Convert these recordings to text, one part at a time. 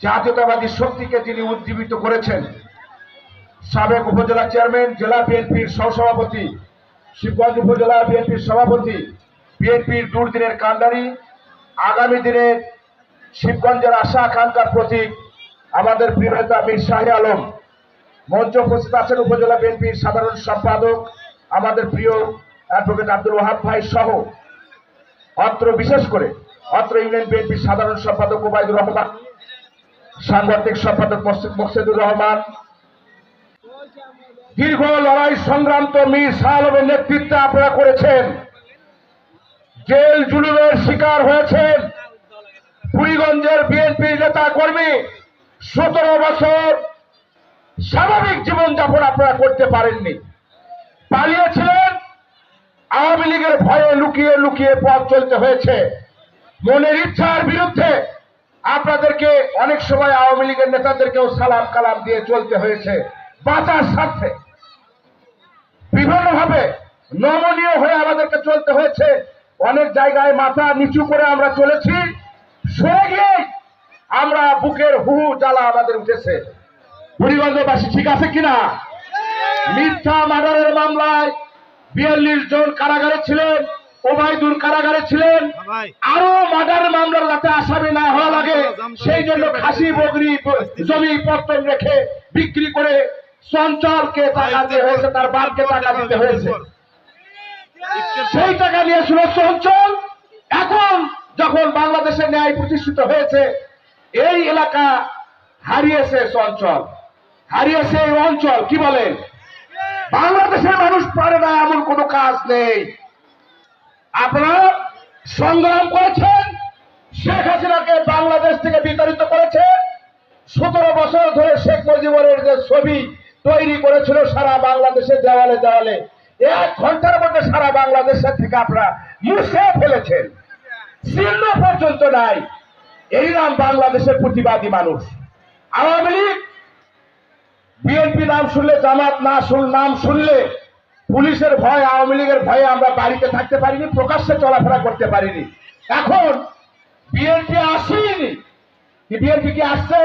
জাতীয়তাবাদী শক্তিকে তিনি উজ্জীবিত করেছেন, সাবেক উপজেলা চেয়ারম্যান, জেলা বিএনপির সহসভাপতি, শিবগঞ্জ উপজেলা বিএনপির সভাপতি, বিএনপির দুর্দিনের কান্ডারি আগামী দিনের শিবগঞ্জের আশা আকাঙ্ক্ষার প্রতীক আমাদের প্রিয় নেতা মীর শাহে আলম। মঞ্চ উপস্থিত আছেন উপজেলা বিএনপির সাধারণ সম্পাদক, আমাদের প্রিয় অ্যাডভোকেট আব্দুল ওহাব ভাই সহ। অত্র বিশেষ করে অত্র ইউনিয়ন বিএনপির সাধারণ সম্পাদক ওবায়দুর রহমান। সাংগঠনিক সম্পাদক মোর্শেদুর রহমান। দীর্ঘ লড়াই সংগ্রাম তো মীর আলমের নেতৃত্বে আপনারা করেছেন। জেল জুলুমের শিকার হয়েছেন। পুরীগঞ্জের বিএনপি নেতা কর্মী সতেরো বছর স্বাভাবিক জীবনযাপন আপনারা করতে পারেননি। পালিয়েছিলেন, আওয়ামী লীগের ভয়ে লুকিয়ে লুকিয়ে পথ চলতে হয়েছে। মনের ইচ্ছার বিরুদ্ধে আপনাদেরকে অনেক সময় আওয়ামী লীগের নেতাদেরকেও সালাম কালাম দিয়ে চলতে হয়েছে। বাঁচার স্বার্থে। বিভিন্নভাবে নমনীয় হয়ে আমাদেরকে চলতে হয়েছে। অনেক জায়গায় মাথা নিচু করে আমরা চলেছি। সরে গিয়ে আমরা বুকের হু জ্বালা আমাদের উঠেছে। বুড়িগঞ্জবাসী ঠিক আছে কিনা? মিথ্যা মার্ডারের মামলায় বিয়াল্লিশ জন কারাগারে ছিলেন। ওবায়দুর কারাগারে ছিলেন। আরও মার্ডার মামলার যাতে আসামি না হওয়া লাগে। সেই জন্য খাসি বগরি জমি পত্তন রেখে বিক্রি করে চঞ্চলকে টাকা দিতে হয়েছে তার বাপকে টাকা দিতে হয়েছে। সেই টাকা নিয়েছিল চঞ্চল এখন যখন বাংলাদেশে ন্যায় প্রতিষ্ঠিত হয়েছে এই এলাকা হারিয়েছে চঞ্চল। হারিয়েছে এই অঞ্চল কি বলেন? বাংলাদেশের মানুষ পারে না এমন কোনো কাজ নেই। আপনারা সংগ্রাম করেছেন, শেখ হাসিনাকে বাংলাদেশ থেকে বিতাড়িত করেছেন। সতেরো বছর ধরে শেখ মুজিবুরের যে ছবি তৈরি করেছিল সারা বাংলাদেশের দেওয়ালে দেওয়ালে, এক ঘণ্টার মধ্যে সারা বাংলাদেশের থেকে আপনারা মুছে ফেলেছেন। চিহ্ন পর্যন্ত নাই। এই নাম বাংলাদেশের প্রতিবাদী মানুষ। আওয়ামী লীগ, বিএনপি নাম শুনলে, জামাত না শুন নাম শুনলে পুলিশের ভয়, আওয়ামী লীগের ভয়ে আমরা বাড়িতে থাকতে পারিনি, প্রকাশ্যে চলাফেরা করতে পারিনি। এখন বিএনপি আসেনি। বিএনপি কি আসছে?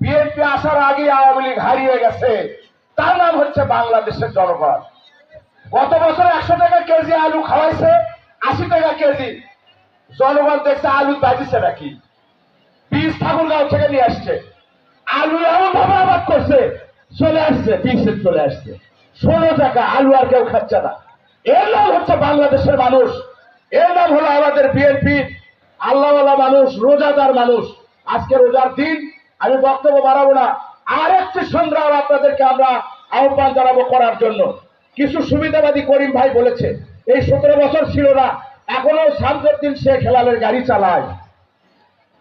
বিএনপি আসার আগে আওয়ামী লীগ হারিয়ে গেছে। তার নাম হচ্ছে বাংলাদেশের জনগণ। গত বছর একশো টাকা কেজি আলু খাওয়াইছে, আশি টাকা কেজি। জনগণ দেখছে আলু বাজিছে নাকি? বীজ ঠাকুরগাঁও থেকে নিয়ে আসছে। আলু এমন ভাবে আবাদ করছে, চলে আসছে, বীজ চলে আসছে। ষোলো টাকা, আলু আর কেউ খাচ্ছে না। এর নাম হচ্ছে বাংলাদেশের মানুষ। এর নাম হলো আমাদের বিএনপি। আল্লাহওয়ালা মানুষ, রোজাদার মানুষ। আজকে রোজার দিন, আমি বক্তব্য বাড়াবো না। আর একটি সংগ্রাম আপনাদেরকে আমরা আহ্বান জানাব করার জন্য। কিছু সুবিধাবাদী করিম ভাই বলেছে, এই সতেরো বছর ছিল না, এখনও শামসুদ্দিন শেখ হেলালের গাড়ি চালায়।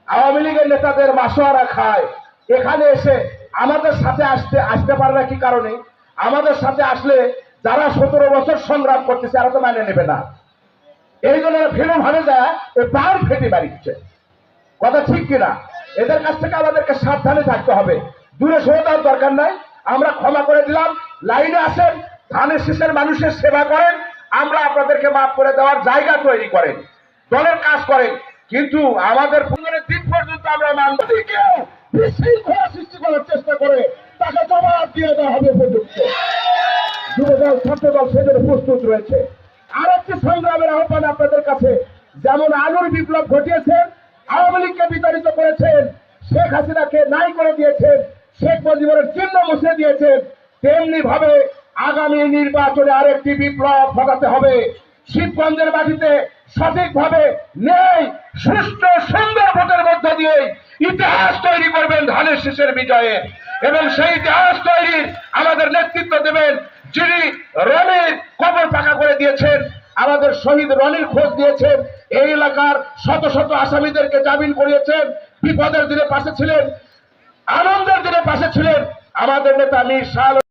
আওয়ামী লীগের নেতাদের মাসোয়ারা খায়। এখানে এসে আমাদের সাথে আসতে আসতে পারে না কি কারণে? আমাদের সাথে আসলে যারা সতেরো বছর সংগ্রাম করতেছে, এরা তো মানে নেবে না। এই জন্য ফেলে ভাবে যায় পার ফেটে বাড়িচ্ছে। কথা ঠিক কিনা? এদের কাছ থেকে আমাদেরকে সাবধানে থাকতে হবে। দূরে সরে দেওয়ার দরকার নাই। আমরা ক্ষমা করে দিলাম। লাইনে আসেন, ধানের শীষের মানুষের সেবা করেন। আমরা আপনাদেরকে মাফ করে দেওয়ার জায়গা তৈরি করেন। দলের কাজ করেন। কিন্তু আমাদের পুনরের দিন পর্যন্ত আমরা মানব প্রস্তুত রয়েছে। আর একটি সংগ্রামের আহ্বান আপনাদের কাছে, যেমন আলুর বিপ্লব ঘটিয়েছেন আওয়ামী লীগকে বিতাড়িত করেছেন, শেখ হাসিনাকে নাই করে দিয়েছেন, শেখ মুজিবুরের চিহ্ন মুছে দিয়েছেন তেমনি ভাবে আগামী নির্বাচনে আরেকটি বিপ্লব ঘটাতে হবে। শিবগঞ্জের মাটিতে সঠিকভাবে নেই, সুষ্ঠু সুন্দর ভোটের মধ্য দিয়ে ইতিহাস তৈরি করবেন ধানের শেষের বিজয়ে। এবং সেই ইতিহাস তৈরি আমাদের নেতৃত্ব দেবেন যিনি রনির কবর পাকা করে দিয়েছেন। আমাদের শহীদ রনির খোঁজ দিয়েছেন এই এলাকার শত শত আসামিদেরকে জামিন করিয়েছেন। বিপদের দিনে পাশে ছিলেন। আনন্দের দিনে পাশে ছিলেন। আমাদের নেতা মির শাহ